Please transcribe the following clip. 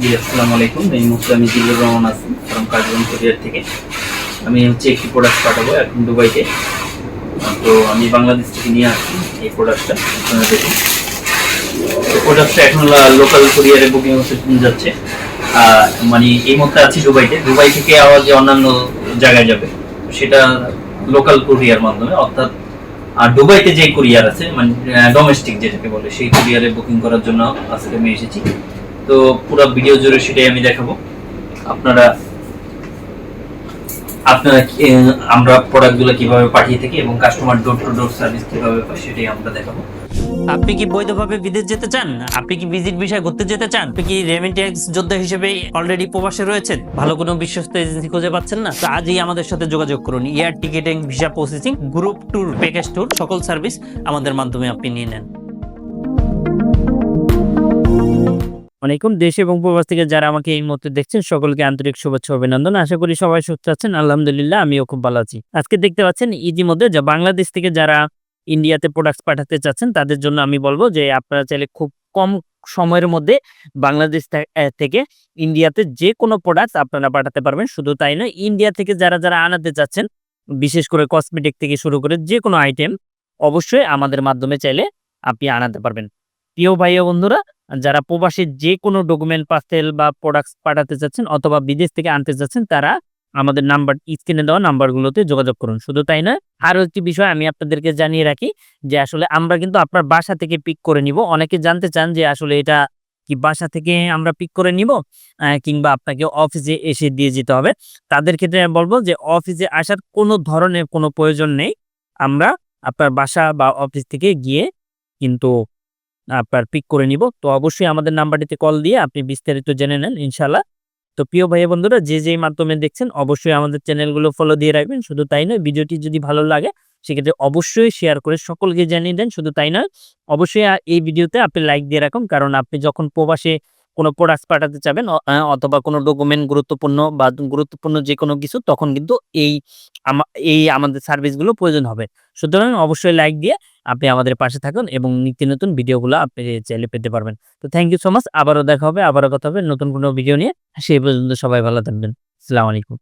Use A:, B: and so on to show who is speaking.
A: জি আমি হচ্ছে একটি প্রোডাক্ট পাঠাবো এখন দুবাইতে। তো আমি বাংলাদেশ থেকে নিয়ে আসছি এই প্রোডাক্টটা প্রোডাক্টটা এখন লোকাল কোরিয়ারে বুকিং হতে যাচ্ছে। মানে এই মুহূর্তে আছি দুবাইতে। দুবাই থেকে আবার যে অন্যান্য জায়গায় যাবে, সেটা লোকাল কোরিয়ার মাধ্যমে। অর্থাৎ, আর দুবাইতে যে কুরিয়ার আছে মানে ডোমেস্টিক যেটাকে বলে, সেই কুরিয়ারে বুকিং করার জন্য আজকে আমি এসেছি। তো পুরো ভিডিও জুড়ে সেটাই আমি দেখাবো। আপনারা আপনারা আমরা প্রোডাক্টগুলো কীভাবে পাঠিয়ে থাকি এবং customer door to door service কীভাবে পাই সেটাই আমরা দেখাবো।
B: আপনি কি বৈধভাবে বিদেশ যেতে চান? আপনি কি ভিজিট বিষয় ঘুরতে যেতে চান? আপনি কি রেমিটেন্স যোদ্ধা হিসেবে অলরেডি প্রবাসে রয়েছেন? ভালো কোনো বিশ্বস্ত এজেন্সি খুঁজে পাচ্ছেন না? তো আজই আমাদের সাথে যোগাযোগ করুন। Air ticketing visa processing group tour package tour সকল সার্ভিস আমাদের মাধ্যমে আপনি নিয়ে নেন। অনেকম দেশ এবং প্রবাস থেকে যারা আমাকে এই মুহূর্তে দেখছেন, সকলকে আন্তরিক শুভেচ্ছা, অভিনন্দন। আশা করি সবাই সুস্থ আছেন। আলহামদুলিল্লাহ, আমিও খুব ভালো আছি। আজকে দেখতে পাচ্ছেন ইতিমধ্যে যা বাংলাদেশ থেকে যারা ইন্ডিয়াতে প্রোডাক্টস পাঠাতে চাচ্ছেন, তাদের জন্য আমি বলব যে আপনারা চাইলে খুব কম সময়ের মধ্যে বাংলাদেশ থেকে ইন্ডিয়াতে যে কোনো প্রোডাক্টস আপনারা পাঠাতে পারবেন। শুধু তাই নয়, ইন্ডিয়া থেকে যারা যারা আনাতে চাচ্ছেন, বিশেষ করে কসমেটিক থেকে শুরু করে যে কোনো আইটেম অবশ্যই আমাদের মাধ্যমে চাইলে আপনি আনাতে পারবেন। প্রিয় ভাই বন্ধুরা, যারা প্রবাসী যে কোনো ডকুমেন্ট, পার্সেল বা প্রোডাক্টস পাঠাতে চাচ্ছেন অথবা বিদেশ থেকে আনতে চাচ্ছেন, তারা আমাদের নাম্বার, স্ক্রিনে দেওয়া নাম্বারগুলোতে যোগাযোগ করুন। শুধু তাই নয়, আরও একটি বিষয় আমি আপনাদেরকে জানিয়ে রাখি যে, আসলে আমরা কিন্তু আপনার বাসা থেকে পিক করে নিব। অনেকে জানতে চান যে, আসলে এটা কি বাসা থেকে আমরা পিক করে নিব কিংবা আপনাকে অফিসে এসে দিয়ে যেতে হবে। তাদের ক্ষেত্রে আমি বলব যে অফিসে আসার কোনো ধরনের কোনো প্রয়োজন নেই। আমরা আপনার বাসা বা অফিস থেকে গিয়ে কিন্তু আপনার পিক করে নিব। তো অবশ্যই আমাদের নাম্বারটিতে কল দিয়ে আপনি বিস্তারিত জেনে নেন ইনশাল্লাহ তো প্রিয় ভাই বন্ধুরা, যে যেই মাধ্যমে দেখছেন, অবশ্যই আমাদের চ্যানেলগুলো ফলো দিয়ে রাখবেন। শুধু তাই নয়, ভিডিওটি যদি ভালো লাগে, সেক্ষেত্রে অবশ্যই শেয়ার করে সকলকে জানিয়ে দেন। শুধু তাই নয়, অবশ্যই এই ভিডিওতে আপনি লাইক দিয়ে রাখুন। কারণ আপনি যখন প্রবাসে কোনো প্রোডাক্ট পাঠাতে চাবেন অথবা কোনো ডকুমেন্ট গুরুত্বপূর্ণ বা গুরুত্বপূর্ণ যে কোনো কিছু, তখন কিন্তু এই এই আমাদের সার্ভিসগুলো প্রয়োজন হবে। সুতরাং অবশ্যই লাইক দিয়ে আপনি আমাদের পাশে থাকুন এবং নিত্য নতুন ভিডিওগুলো আপনি চাইলে পেতে পারবেন। তো থ্যাংক ইউ সো মাচ আবারও দেখা হবে, আবারও কথা হবে নতুন কোনো ভিডিও নিয়ে। সেই পর্যন্ত সবাই ভালো থাকবেন। আসসালামু আলাইকুম